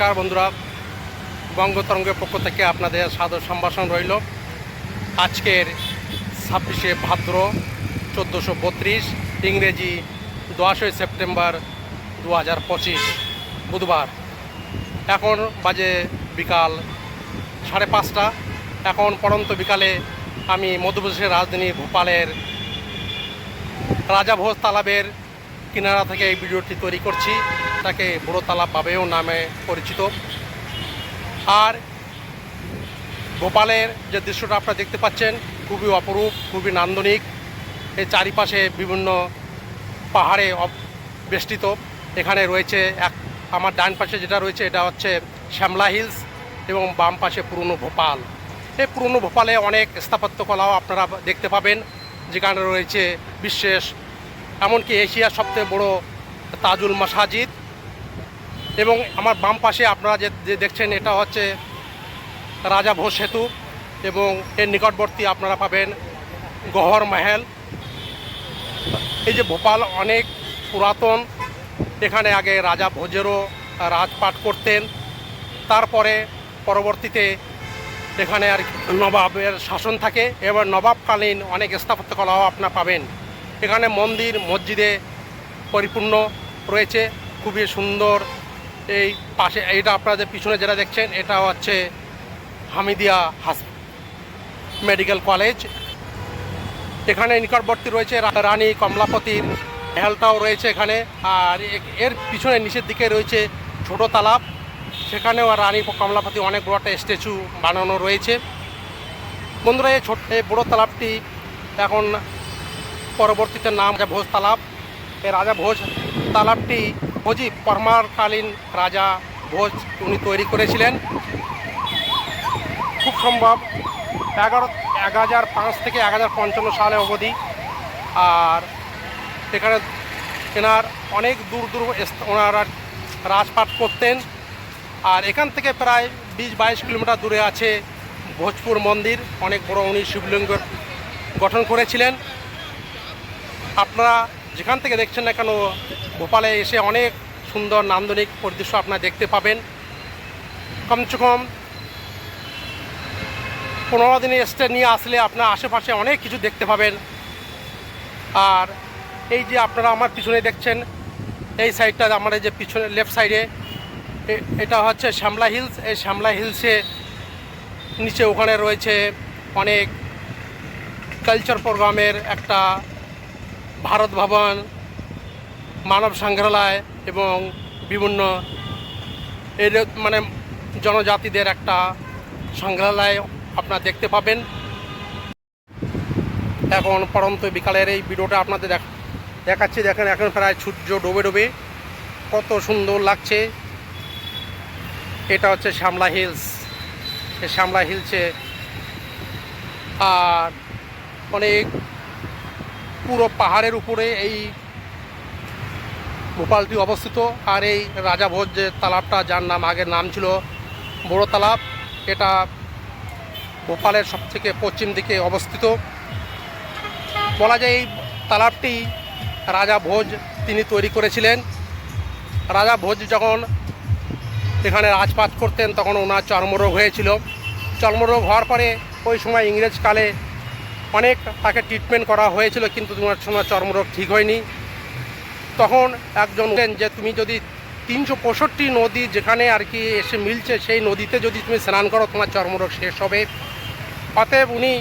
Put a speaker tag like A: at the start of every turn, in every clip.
A: নমস্কার বন্ধুরা। বঙ্গতরঙ্গের পক্ষ থেকে আপনাদের সাদর সম্ভাষণ রইল। আজকের ছাব্বিশে ভাদ্র চোদ্দোশো বত্রিশ, ইংরেজি দশই সেপ্টেম্বর দু হাজার পঁচিশ, বুধবার। এখন বাজে বিকাল সাড়ে পাঁচটা। এখন পরন্ত বিকালে আমি মধ্যপ্রদেশের রাজধানী ভোপালের রাজা ভোজ তালাবের কিনারা থেকে এই ভিডিওটি তৈরি করছি, তাকে বুড়ো তালাব বাবেও নামে পরিচিত। আর ভোপালের যে দৃশ্যটা আপনারা দেখতে পাচ্ছেন, খুবই অপরূপ, খুবই নান্দনিক। এর চারিপাশে বিভিন্ন পাহাড়ে বেষ্টিত। এখানে রয়েছে এক আমার ডান পাশে যেটা রয়েছে, এটা হচ্ছে শ্যামলা হিলস এবং বাম পাশে পুরনো ভোপাল। এই পুরনো ভোপালে অনেক স্থাপত্যকলাও আপনারা দেখতে পাবেন, যেখানে রয়েছে বিশেষ এমনকি এশিয়ার সবচেয়ে বড় তাজুল মাসাজিদ। এবং আমার বাম পাশে আপনারা যে দেখছেন, এটা হচ্ছে রাজা ভোজ সেতু এবং এর নিকটবর্তী আপনারা পাবেন গহর মহল। এই যে ভোপাল অনেক পুরাতন, এখানে আগে রাজা ভোজেরও রাজপাট করতেন। তারপরে পরবর্তীতে এখানে আর নবাবের শাসন থাকে। এবার নবাবকালীন অনেক স্থাপত্যকলাও আপনারা পাবেন। এখানে মন্দির, মসজিদে পরিপূর্ণ রয়েছে। খুবই সুন্দর এই পাশে, এইটা আপনাদের পিছনে যেটা দেখছেন, এটা হচ্ছে হামিদিয়া হাস মেডিকেল কলেজ। এখানে নিকটবর্তী রয়েছে রানী কমলাপতির হেলটাও রয়েছে এখানে। আর এর পিছনে নিচের দিকে রয়েছে ছোট তালাব। সেখানেও রানী কমলাপতি অনেক বড় একটা স্ট্যাচু বানানো রয়েছে। বন্ধুরা, এই ছোট এই বড়ো তালাবটি এখন পরবর্তীতে নাম রাজা ভোজ তালাব। এই রাজা ভোজ তালাবটি ভোজি পরমারকালীন রাজা ভোজ উনি তৈরি করেছিলেন। খুব সম্ভব, এগারো এক হাজার পাঁচ থেকে এক হাজার পঞ্চান্ন সালে অবধি। আর এখানে এনার অনেক দূর দূর ওনারা রাজপাট করতেন। আর এখান থেকে প্রায় বিশ বাইশ কিলোমিটার দূরে আছে ভোজপুর মন্দির। অনেক বড় উনি শিবলিঙ্গ গঠন করেছিলেন। আপনারা যেখান থেকে দেখছেন না কেন, ভোপালে এসে অনেক সুন্দর নান্দনিক পরিদৃশ্য আপনারা দেখতে পাবেন। কমসে কম পনেরো দিনের স্টে নিয়ে আসলে আপনার আশেপাশে অনেক কিছু দেখতে পাবেন। আর এই যে আপনারা আমার পিছনে দেখছেন, এই সাইডটা আমার যে পিছনে লেফট সাইডে এটা হচ্ছে শ্যামলা হিলস এই শ্যামলা হিলসে নিচে ওখানে রয়েছে অনেক কালচার প্রোগ্রামের একটা ভারত ভবন, মানব সংগ্রহালয় এবং বিভিন্ন এর মানে জনজাতিদের একটা সংগ্রহালয় আপনারা দেখতে পাবেন। এখন পরন্ত বিকালের এই ভিডিওটা আপনাদের দেখ- দেখাচ্ছি। দেখেন, এখন প্রায় সূর্য ডোবে ডোবে কত সুন্দর লাগছে। এটা হচ্ছে শ্যামলা হিলস। এই শ্যামলা হিলসে আর অনেক পুরো পাহাড়ের উপরে এই ভোপালটি অবস্থিত। আর এই রাজা ভোজ যে তালাবটা, যার নাম আগের নাম ছিল বড় তালাব, এটা ভোপালের সবথেকে পশ্চিম দিকে অবস্থিত। বলা যায় এই তালাবটি রাজা ভোজ তিনি তৈরি করেছিলেন। রাজা ভোজ যখন এখানে রাজপাত করতেন, তখন ওনার চর্মরোগ হয়েছিল। চর্মরোগ হওয়ার পরে ওই সময় ইংরেজকালে অনেক তাকে ট্রিটমেন্ট করা হয়েছিল, কিন্তু তোমার সময় চর্মরোগ ঠিক হয়নি। তখন একজন যে, তুমি যদি তিনশো পঁয়ষট্টি নদী যেখানে আর কি এসে মিলছে, সেই নদীতে যদি তুমি স্নান করো, তোমার চর্মরোগ শেষ হবে। অতএব উনি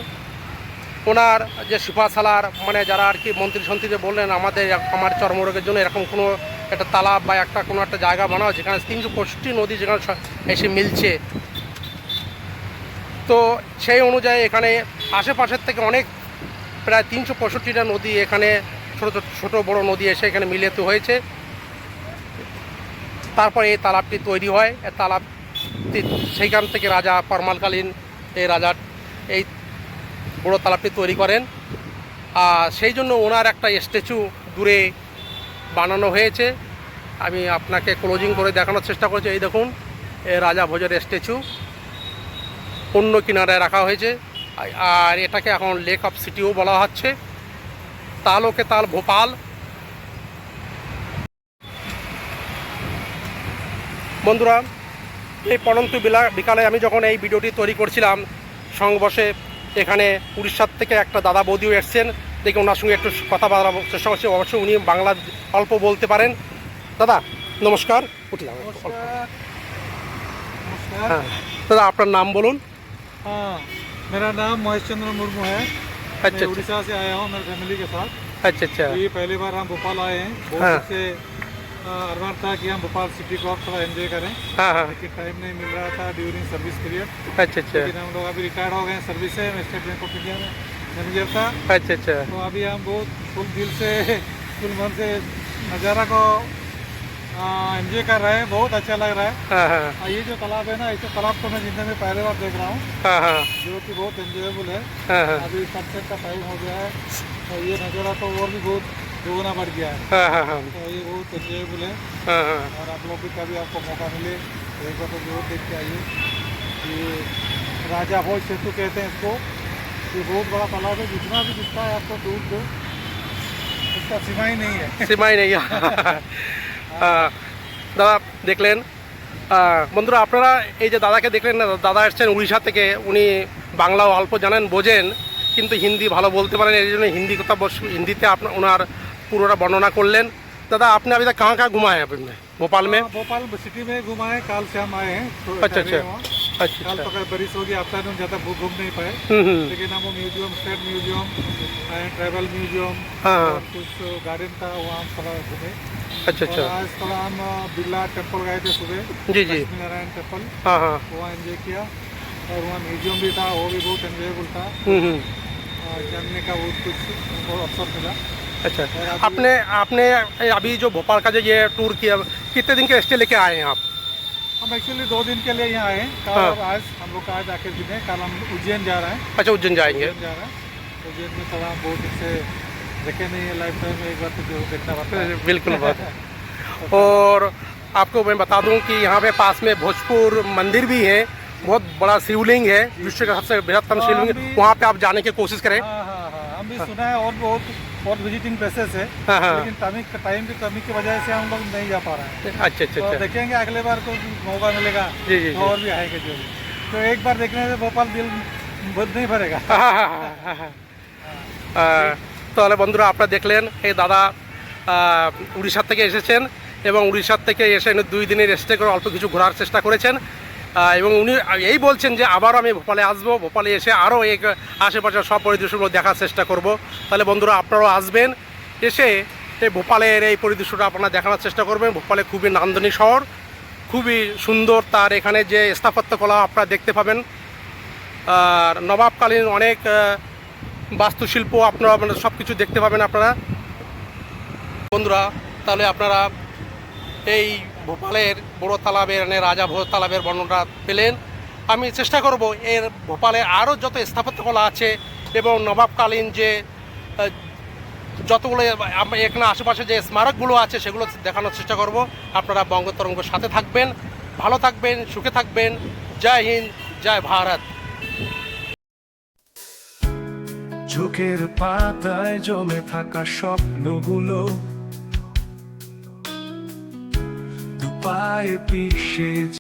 A: ওনার যে সুপাশালার মানে যারা আর কি মন্ত্রী সন্ত্রীদের বললেন, আমাদের আমার চর্মরোগের জন্য এরকম কোনো একটা তালাব বা একটা কোনো একটা জায়গা বানাও, যেখানে তিনশো পঁয়ষট্টি নদী যেখানে এসে মিলছে। তো সেই অনুযায়ী এখানে আশেপাশের থেকে অনেক প্রায় তিনশো পঁয়ষট্টিটা নদী এখানে ছোটো ছোটো বড়ো নদী এসে এখানে মিলিত হয়েছে। তারপরে এই তালাবটি তৈরি হয়। এই তালাবটি সেইখান থেকে রাজা পরমালকালীন এই রাজার এই বড় তালাবটি তৈরি করেন। আর সেই জন্য ওনার একটা স্ট্যাচু দূরে বানানো হয়েছে। আমি আপনাকে ক্লোজিং করে দেখানোর চেষ্টা করছি। এই দেখুন এই রাজা ভোজের স্ট্যাচু। অন্য কিনারায় রাখা হয়েছে। আর এটাকে এখন লেক অফ সিটিও বলা হচ্ছে। তালোকে তাল ভোপাল। বন্ধুরা এই পরন্ত বিকালে আমি যখন এই ভিডিওটি তৈরি করছিলাম সংবসে এখানে উড়িষ্যার থেকে একটা দাদা বৌদিও এসছেন। দেখে ওনার সঙ্গে একটু কথা বলার চেষ্টা করছি। অবশ্যই উনি বাংলা অল্প বলতে পারেন। দাদা নমস্কার।
B: উঠলাম।
A: হ্যাঁ। দাদা আপনার নাম বলুন।
B: हाँ मेरा नाम महेश चंद्र मुर्मू है।
A: अच्छा अच्छा।
B: उड़ीसा से आया हूँ मेरी फैमिली के साथ।
A: अच्छा अच्छा।
B: ये पहली बार हम भोपाल आए हैं। बहुत
A: हाँ।
B: से अरमान था कि हम भोपाल सिटी को थोड़ा एंजॉय करें।
A: हाँ हाँ।
B: लेकिन टाइम नहीं मिल रहा था ड्यूरिंग सर्विस पीरियड
A: अच्छा अच्छा।
B: लेकिन हम लोग अभी रिटायर्ड हो गए हैं सर्विस से मैं स्टेट बैंक ऑफ़ इंडिया में मैनेजर था।
A: अच्छा अच्छा।
B: तो अभी हम बहुत फुल दिल से फुल मन से नज़ारा को एंजॉय कर रहे हैं बहुत अच्छा लग रहा है।
A: हाँ, हाँ।
B: ये जो तालाब है ना इस तालाब को मैं ज़िंदगी में पहले बार देख रहा हूँ
A: हाँ, हाँ।
B: जो कि बहुत एंजॉयबल है।
A: हाँ, हाँ।
B: अभी सनसेट का टाइम हो गया है तो ये नज़ारा तो और भी बहुत दोगुना बढ़ गया है।
A: हाँ
B: तो ये बहुत एंजॉयबल है।
A: हाँ
B: और आप लोग भी कभी आपको मौका मिले तो एक बार तो ज़रूर देख के आइए। ये राजा भोज सेतु कहते हैं इसको। ये बहुत बड़ा तालाब है जितना भी दिखता है आपको दूर दूर उसका सीमा नहीं है।
A: सिमाई नहीं है। हाँ। দাদা দেখলেন আহ, বন্ধুরা আপনারা এই যে দাদাকে দেখলেন না দাদা এসছেন উড়িষ্যা থেকে উনি বাংলাও অল্প জানেন বোঝেন কিন্তু হিন্দি ভালো বলতে পারেন এই জন্য হিন্দি কথা বস- হিন্দিতে আপনার ওনার পুরোটা বর্ণনা করলেন দাদা আপনি अभी तक कहाँ कहाँ घुमाए हैं अपने भोपाल में
B: हाँ, भोपाल सिटी में घुमाए कल से हम आए हैं तो
A: अच्छा
B: ठहरे
A: अच्छा
B: वहाँ।
A: अच्छा
B: कल
A: अच्छा
B: तो खैर बारिश होगी आफ्टरनून ज़्यादा घूम घूम नहीं पाए
A: हम्म, हम्म,
B: लेकिन हम वो museum state museum and travel museum
A: हाँ
B: और
A: हाँ
B: कुछ गार्डन था वहाँ हम थोड़ा घूमे
A: अच्छा अच्छा।
B: आज थोड़ा हम बिरला टेंपल गए थे सुबह।
A: जी जी।
B: नारायण टेंपल
A: हाँ हाँ।
B: वहाँ एंजॉय किया। और वहाँ म्यूज़ियम भी था वो भी बहुत एंजॉयबल था।
A: हम्म, हम्म,
B: जानने का बहुत कुछ बहुत अवसर मिला।
A: अच्छा। आपने आपने अभी जो भोपाल का जो ये टूर किया कितने दिन के स्टे लेके आए हैं आप?
B: हम एक्चुअली दो दिन के लिए यहाँ आए हैं। कल
A: हाँ।
B: आज हम लोग का आज आखिर दिन है। कल हम उज्जैन जा रहे हैं।
A: अच्छा उज्जैन जाएँगे।
B: उज्जैन जा रहे हैं। उज्जैन में थोड़ा बहुत दिन से देखे नहीं है लाइफ टाइम में एक बार तो ज़रूर देखना पड़ता है।
A: बिल्कुल बात और आपको मैं बता दूँ कि यहाँ पे पास में भोजपुर मंदिर भी है बहुत बड़ा शिवलिंग है विश्व का सबसे बृहत्तम
B: हाँ,
A: शिवलिंग। वहाँ पे आप जाने की कोशिश करें।
B: हाँ हाँ हाँ हम भी सुना है और बहुत बहुत विजिटिंग प्लेसेस है।
A: हाँ, हाँ।
B: लेकिन टाइम टाइम की कमी की वजह से हम लोग नहीं जा पा रहे हैं।
A: अच्छा अच्छा
B: तो
A: अच्छा।
B: देखेंगे अगले बार तो मौका मिलेगा।
A: जी, जी,
B: और भी आएँगे ज़रूर। तो एक बार देखने से भोपाल दिल बुद्ध नहीं भरेगा।
A: তাহলে বন্ধুরা আপনারা দেখলেন, এই দাদা উড়িষ্যার থেকে এসেছেন এবং উড়িষ্যার থেকে এসে দুই দিনের স্টে করে অল্প কিছু ঘোরার চেষ্টা করেছেন। এবং উনি এই বলছেন যে, আবারও আমি ভোপালে আসব, ভোপালে এসে আরও এই আশেপাশের সব পরিদৃশ্যগুলো দেখার চেষ্টা করব। তাহলে বন্ধুরা আপনারাও আসবেন, এসে এই ভোপালের এই পরিদৃশ্যটা আপনারা দেখানোর চেষ্টা করবেন। ভোপালে খুবই নান্দনিক শহর, খুবই সুন্দর তার এখানে যে স্থাপত্যকলা আপনারা দেখতে পাবেন। আর নবাবকালীন অনেক বাস্তুশিল্প, আপনারা মানে সব কিছু দেখতে পাবেন আপনারা। বন্ধুরা, তাহলে আপনারা এই ভোপালের বড় তালাবের মানে রাজা ভোজ তালাবের বর্ণনা পেলেন। আমি চেষ্টা করব এর ভোপালে আরও যত স্থাপত্যকলা আছে এবং নবাবকালীন যে যতগুলো এখানে আশেপাশে যে স্মারকগুলো আছে সেগুলো দেখানোর চেষ্টা করব। আপনারা বঙ্গতরঙ্গের সাথে থাকবেন, ভালো থাকবেন, সুখে থাকবেন। জয় হিন্দ, জয় ভারত।
C: চোখের পাতায় জমে থাকা স্বপ্নগুলো দুপায়ে পিষে